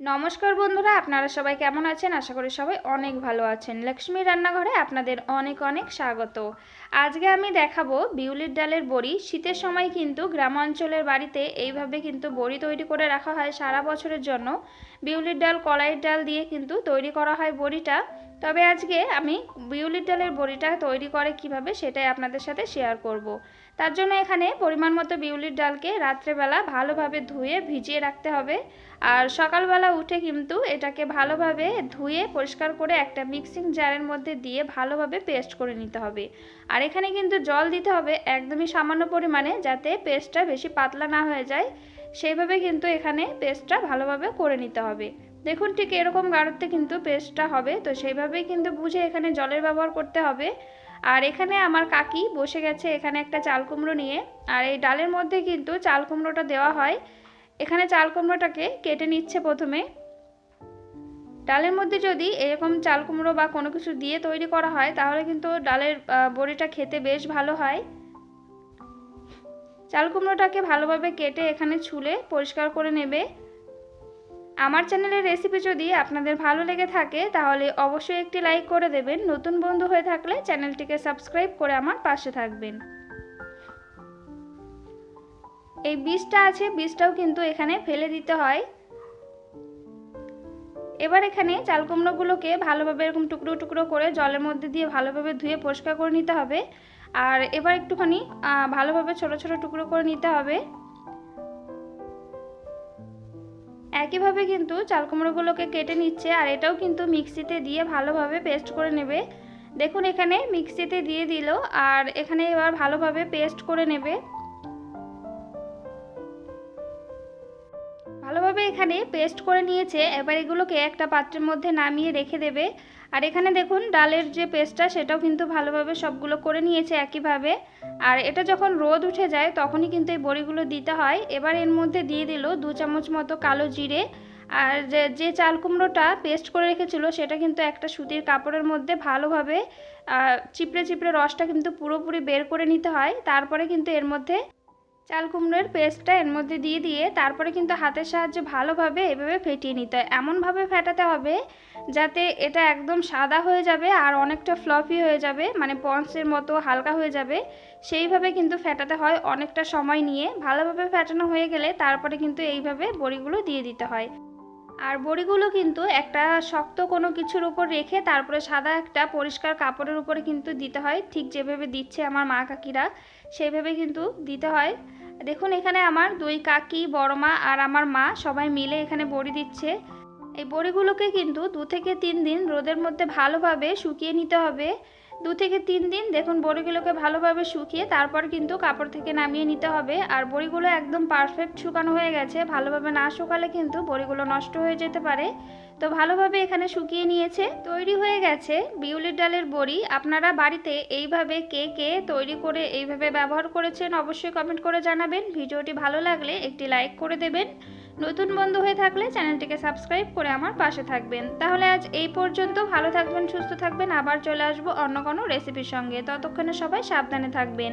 নমস্কার বন্ধুরা, আপনারা সবাই কেমন আছেন? আশা করি সবাই অনেক ভালো আছেন। লক্ষ্মী রান্নাঘরে আপনাদের অনেক অনেক স্বাগত। আজকে আমি দেখাবো বিউলির ডালের বড়ি। শীতের সময় কিন্তু গ্রামাঞ্চলের বাড়িতে এইভাবে কিন্তু বড়ি তৈরি করে রাখা হয় সারা বছরের জন্য। বিউলির ডাল, কলাইয়ের ডাল দিয়ে কিন্তু তৈরি করা হয় বড়িটা। তবে আজকে আমি বিউলির ডালের বড়িটা তৈরি করে কীভাবে সেটাই আপনাদের সাথে শেয়ার করব। তার জন্য এখানে পরিমাণ মতো বিউলির ডালকে রাত্রেবেলা ভালোভাবে ধুয়ে ভিজিয়ে রাখতে হবে। আর সকালবেলা উঠে কিন্তু এটাকে ভালোভাবে ধুয়ে পরিষ্কার করে একটা মিক্সিং জারের মধ্যে দিয়ে ভালোভাবে পেস্ট করে নিতে হবে। আর এখানে কিন্তু জল দিতে হবে একদমই সামান্য পরিমাণে যাতে পেস্টটা বেশি পাতলা না হয়ে যায়। সেইভাবে কিন্তু এখানে পেস্টটা ভালোভাবে করে নিতে হবে। দেখুন ঠিক এরকম গাঢ়তে কিন্তু পেস্টটা হবে। তো সেইভাবেই কিন্তু বুঝে এখানে জলের ব্যবহার করতে হবে। আর এখানে আমার কাকি বসে গেছে এখানে একটা চাল কুমড়ো নিয়ে। আর এই ডালের মধ্যে কিন্তু চাল কুমড়োটা দেওয়া হয়। এখানে চাল কুমড়োটাকে কেটে নিচ্ছে প্রথমে। ডালের মধ্যে যদি এরকম চাল কুমড়ো বা কোনো কিছু দিয়ে তৈরি করা হয়, তাহলে কিন্তু ডালের বড়িটা খেতে বেশ ভালো হয়। চাল কুমড়োটাকে ভালোভাবে কেটে এখানে ছুলে পরিষ্কার করে নেবে। আমার চ্যানেলের রেসিপি যদি আপনাদের ভালো লেগে থাকে, তাহলে অবশ্যই একটি লাইক করে দেবেন। নতুন বন্ধু হয়ে থাকলে চ্যানেলটিকে সাবস্ক্রাইব করে আমার পাশে থাকবেন। এই বীজটা আছে, বীজটাও কিন্তু এখানে ফেলে দিতে হয়। এবার এখানে চাল কুমড়োগুলোকে ভালোভাবে এরকম টুকরো টুকরো করে জলের মধ্যে দিয়ে ভালোভাবে ধুয়ে পরিষ্কার করে নিতে হবে। আর এবার একটুখানি ভালোভাবে ছোট ছোট টুকরো করে নিতে হবে। একইভাবে কিন্তু চাল কুমড়োগুলোকে কেটে নিচ্ছে আর এটাও কিন্তু মিক্সিতে দিয়ে ভালোভাবে পেস্ট করে নেবে। দেখুন এখানে মিক্সিতে দিয়ে দিল আর এখানে এবার ভালোভাবে পেস্ট করে নেবে। এখানে পেস্ট করে নিয়েছে, এবার এগুলোকে একটা পাত্রের মধ্যে নামিয়ে রেখে দেবে। আর এখানে দেখুন, ডালের যে পেস্টটা সেটাও কিন্তু ভালোভাবে সবগুলো করে নিয়েছে একইভাবে। আর এটা যখন রোদ উঠে যায়, তখনই কিন্তু এই বড়িগুলো দিতে হয়। এবার এর মধ্যে দিয়ে দিল দু চামচ মতো কালো জিরে। আর যে চাল কুমড়োটা পেস্ট করে রেখেছিল, সেটা কিন্তু একটা সুতির কাপড়ের মধ্যে ভালোভাবে চিপড়ে চিপড়ে রসটা কিন্তু পুরোপুরি বের করে নিতে হয়। তারপরে কিন্তু এর মধ্যে চাল কুমড়োর পেস্টটা এর মধ্যে দিয়ে দিয়ে তারপরে কিন্তু হাতের সাহায্যে ভালোভাবে এভাবে ফেটিয়ে নিতে হয়। এমনভাবে ফেটাতে হবে যাতে এটা একদম সাদা হয়ে যাবে আর অনেকটা ফ্লফি হয়ে যাবে মানে পন্সের মতো হালকা হয়ে যাবে। সেইভাবে কিন্তু ফেটাতে হয় অনেকটা সময় নিয়ে। ভালোভাবে ফেটানো হয়ে গেলে তারপরে কিন্তু এইভাবে বড়িগুলো দিয়ে দিতে হয়। আর বড়িগুলো কিন্তু একটা শক্ত কোনো কিছুর উপর রেখে তারপরে সাদা একটা পরিষ্কার কাপড়ের উপরে কিন্তু দিতে হয়। ঠিক যেভাবে দিচ্ছে আমার মা কাকিরা, সেইভাবে কিন্তু দিতে হয়। দেখুন, এখানে আমার দুই কাকি, বড় মা আর আমার মা সবাই মিলে এখানে বড়ি দিচ্ছে। এই বড়িগুলোকে কিন্তু দু থেকে তিন দিন রোদের মধ্যে ভালোভাবে শুকিয়ে নিতে হবে। দু থেকে তিন দিন দেখুন বড়িগুলোকে ভালোভাবে শুকিয়ে তারপর কিন্তু কাপড় থেকে নামিয়ে নিতে হবে। আর বড়িগুলো একদম পারফেক্ট শুকানো হয়ে গেছে, ভালোভাবে না শুকালে কিন্তু বড়িগুলো নষ্ট হয়ে যেতে পারে। তো ভালোভাবে এখানে শুকিয়ে নিয়েছে, তৈরি হয়ে গেছে বিউলির ডালের বড়ি। আপনারা বাড়িতে এইভাবে কে কে তৈরি করে এইভাবে ব্যবহার করেছেন অবশ্যই কমেন্ট করে জানাবেন। ভিডিওটি ভালো লাগলে একটি লাইক করে দেবেন। নতুন বন্ধু হয়ে থাকলে চ্যানেলটিকে সাবস্ক্রাইব করে আমার পাশে থাকবেন। তাহলে আজ এই পর্যন্ত। ভালো থাকবেন, সুস্থ থাকবেন। আবার চলে আসব অন্য কোনো রেসিপির সঙ্গে। ততক্ষণে সবাই সাবধানে থাকবেন।